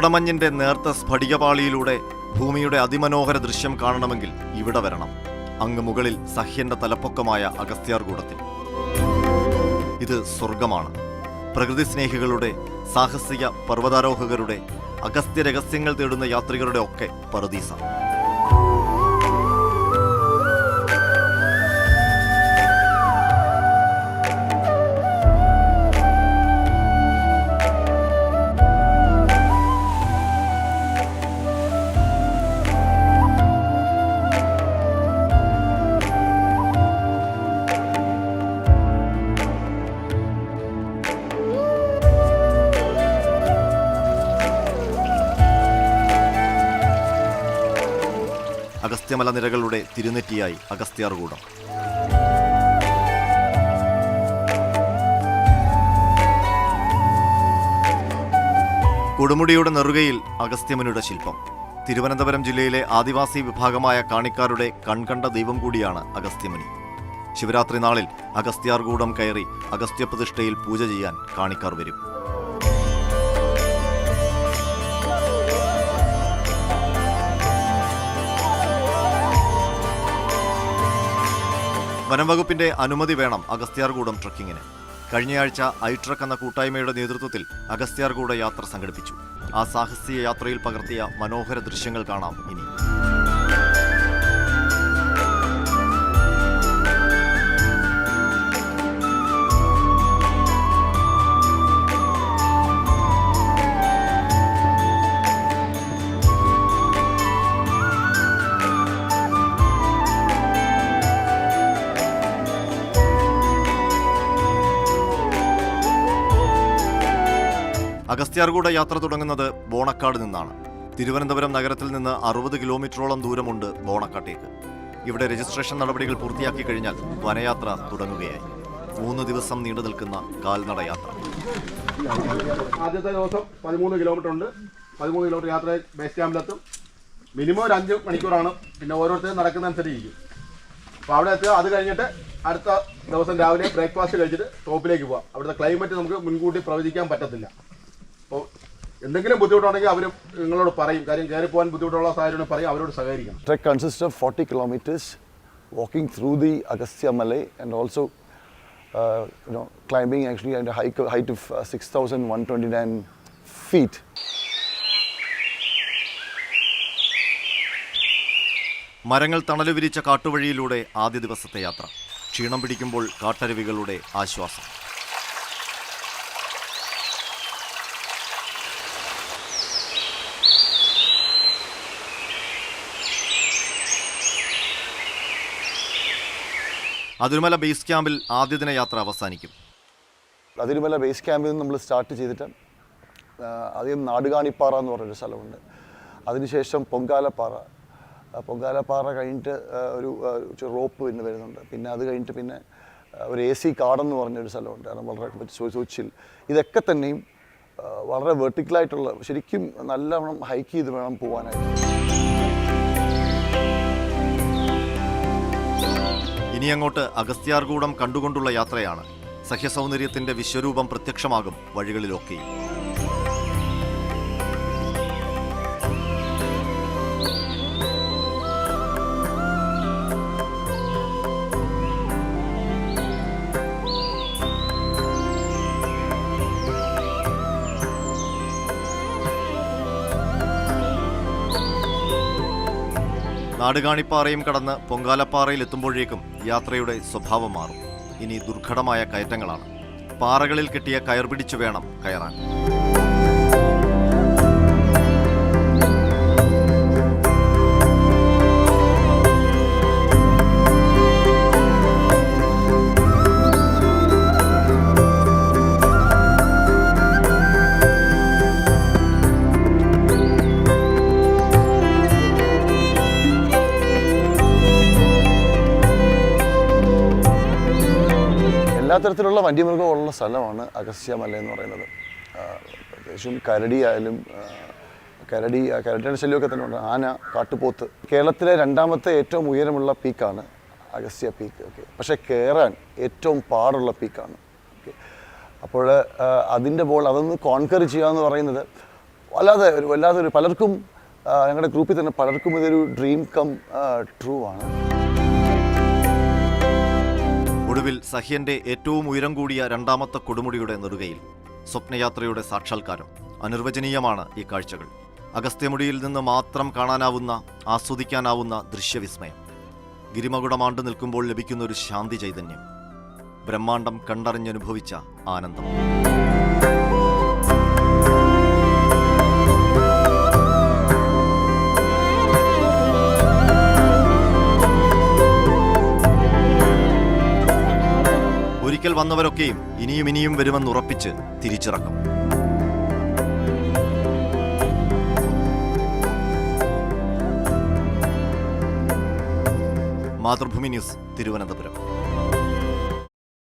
കോടമഞ്ഞിന്റെ നേർത്ത സ്ഫടികപാളിയിലൂടെ ഭൂമിയുടെ അതിമനോഹര ദൃശ്യം കാണണമെങ്കിൽ ഇവിടെ വരണം. അങ്ങ് മുകളിൽ സഹ്യന്റെ തലപ്പൊക്കമായ അഗസ്ത്യാർകൂടത്തിൽ ഇത് സ്വർഗമാണ് പ്രകൃതി സ്നേഹികളുടെ സാഹസിക പർവതാരോഹകരുടെ അഗസ്ത്യ രഹസ്യങ്ങൾ തേടുന്ന യാത്രികരുടെ ഒക്കെ പറദീസ. അഗസ്ത്യമലനിരകളുടെ തിരുനെറ്റിയായി അഗസ്ത്യാർകൂടം. കൊടുമുടിയുടെ നെറുകയിൽ അഗസ്ത്യമനുടെ ശില്പം. തിരുവനന്തപുരം ജില്ലയിലെ ആദിവാസി വിഭാഗമായ കാണിക്കാരുടെ കൺകണ്ട ദൈവം കൂടിയാണ് അഗസ്ത്യമുനി ശിവരാത്രി നാളിൽ അഗസ്ത്യാർകൂടം കയറി അഗസ്ത്യപ്രതിഷ്ഠയിൽ പൂജ ചെയ്യാൻ കാണിക്കാർ വരും. വനംവകുപ്പിന്റെ അനുമതി വേണം അഗസ്ത്യാർകൂടം ട്രക്കിങ്ങിന്. കഴിഞ്ഞയാഴ്ച ഐട്രക്ക് എന്ന കൂട്ടായ്മയുടെ നേതൃത്വത്തിൽ അഗസ്ത്യാർകൂട യാത്ര സംഘടിപ്പിച്ചു. ആ സാഹസിക യാത്രയിൽ പകർത്തിയ മനോഹര ദൃശ്യങ്ങൾ കാണാം ഇനി. അഗസ്ത്യാർകൂട യാത്ര തുടങ്ങുന്നത് ബോണക്കാട് നിന്നാണ്. തിരുവനന്തപുരം നഗരത്തിൽ നിന്ന് അറുപത് കിലോമീറ്ററോളം ദൂരമുണ്ട് ബോണക്കാട്ടേക്ക്. ഇവിടെ രജിസ്ട്രേഷൻ നടപടികൾ പൂർത്തിയാക്കി കഴിഞ്ഞാൽ വനയാത്ര തുടങ്ങുകയായി. മൂന്ന് ദിവസം നീണ്ടു നിൽക്കുന്ന കാൽനട യാത്ര ആദ്യത്തെ ദിവസം പതിമൂന്ന് കിലോമീറ്റർ ഉണ്ട് പതിമൂന്ന് കിലോമീറ്റർ യാത്ര ബേസ് ക്യാമ്പിലെത്തും മിനിമം ഒരു അഞ്ച് മണിക്കൂറാണ്. പിന്നെ ഓരോരുത്തരും നടക്കുന്ന അനുസരിച്ചിരിക്കും അപ്പോൾ അവിടെ എത്തുക. അത് കഴിഞ്ഞിട്ട് അടുത്ത ദിവസം രാവിലെ ബ്രേക്ക്ഫാസ്റ്റ് കഴിച്ചിട്ട് ടോപ്പിലേക്ക് പോവാം. അവിടുത്തെ ക്ലൈമറ്റ് നമുക്ക് മുൻകൂട്ടി പ്രവചിക്കാൻ പറ്റത്തില്ല. അപ്പോൾ എന്തെങ്കിലും ബുദ്ധിമുട്ടുണ്ടെങ്കിൽ അവരും നിങ്ങളോട് പറയും. കാര്യം കയറി പോകാൻ ബുദ്ധിമുട്ടുള്ള സാഹചര്യം പറയും. അവരോട് സഹകരിക്കണം. Consists of 40 kilometers walking through the Agastya Malay and also uh, you know, climbing actually at a height, height of uh, 6,129 feet. മരങ്ങൾ തണലു വിരിച്ച കാട്ടുവഴിയിലൂടെ ആദ്യ ദിവസത്തെ യാത്ര. ക്ഷീണം പിടിക്കുമ്പോൾ കാട്ടരുവികളുടെ ആശ്വാസം. അതിരുമല ബേസ് ക്യാമ്പിൽ ആദ്യ ദിന യാത്ര അവസാനിക്കും. അതിരുമല ബേസ് ക്യാമ്പിൽ നിന്ന് നമ്മൾ സ്റ്റാർട്ട് ചെയ്തിട്ട് ആദ്യം നാടുകാണിപ്പാറ എന്ന് പറഞ്ഞൊരു സ്ഥലമുണ്ട്. അതിനുശേഷം പൊങ്കാലപ്പാറ. പൊങ്കാലപ്പാറ കഴിഞ്ഞിട്ട് ഒരു റോപ്പ് പിന്നെ വരുന്നുണ്ട്. പിന്നെ അത് കഴിഞ്ഞിട്ട് പിന്നെ ഒരു എ സി കാടെന്ന് പറഞ്ഞൊരു സ്ഥലമുണ്ട്. അത് വളരെ സൂച്ചിൽ ഇതൊക്കെ തന്നെയും വളരെ വെർട്ടിക്കലായിട്ടുള്ള ശരിക്കും നല്ലവണ്ണം ഹൈക്ക് ചെയ്ത് വേണം പോകാനായിട്ട് ഇനി അങ്ങോട്ട് അഗസ്ത്യാർകൂടം കണ്ടുകൊണ്ടുള്ള യാത്രയാണ്. സഹ്യസൗന്ദര്യത്തിന്റെ വിശ്വരൂപം പ്രത്യക്ഷമാകും വഴികളിലൊക്കെ. നാടുകാണിപ്പാറയും കടന്ന് പൊങ്കാലപ്പാറയിൽ എത്തുമ്പോഴേക്കും യാത്രയുടെ സ്വഭാവം മാറും. ഇനി ദുർഘടമായ കയറ്റങ്ങളാണ്. പാറകളിൽ കിട്ടിയ കയർ പിടിച്ചു വേണം കയറാൻ. എല്ലാ തരത്തിലുള്ള വന്യമൃഗമുള്ള സ്ഥലമാണ് അഗസ്ത്യമല എന്ന് പറയുന്നത്. പ്രത്യേകിച്ചും കരടി ആയാലും കരടി കരടിയുടെ ശല്യമൊക്കെ തന്നെ ഉണ്ട്. ആന കാട്ടുപോത്ത്. കേരളത്തിലെ രണ്ടാമത്തെ ഏറ്റവും ഉയരമുള്ള പീക്കാണ് അഗസ്ത്യ പീക്ക്. ഓക്കെ. പക്ഷേ കയറാൻ ഏറ്റവും പാടുള്ള പീക്കാണ്. ഓക്കെ. അപ്പോൾ അതിന്റെ ബോൾ അതൊന്ന് കോൺകർ ചെയ്യുക എന്ന് പറയുന്നത് വല്ലാതെ ഒരു വല്ലാതെ ഒരു പലർക്കും ഞങ്ങളുടെ ഗ്രൂപ്പിൽ തന്നെ പലർക്കും ഇതൊരു ഡ്രീം കം ട്രൂ ആണ് ഒടുവിൽ സഹ്യന്റെ ഏറ്റവും ഉയരം കൂടിയ രണ്ടാമത്തെ കൊടുമുടിയുടെ നെറുകയിൽ സ്വപ്നയാത്രയുടെ സാക്ഷാത്കാരം അനിർവചനീയമാണ് ഈ കാഴ്ചകൾ. അഗസ്ത്യമുടിയിൽ നിന്ന് മാത്രം കാണാനാവുന്ന ആസ്വദിക്കാനാവുന്ന ദൃശ്യവിസ്മയം. ഗിരിമകുടമാണ്ട് നിൽക്കുമ്പോൾ ലഭിക്കുന്ന ഒരു ശാന്തി ചൈതന്യം ബ്രഹ്മാണ്ടം കണ്ടറിഞ്ഞനുഭവിച്ച ആനന്ദം. ഒരിക്കൽ വന്നവരൊക്കെയും ഇനിയും ഇനിയും വരുമെന്ന് ഉറപ്പിച്ച് തിരിച്ചിറക്കും. മാതൃഭൂമി ന്യൂസ് തിരുവനന്തപുരം.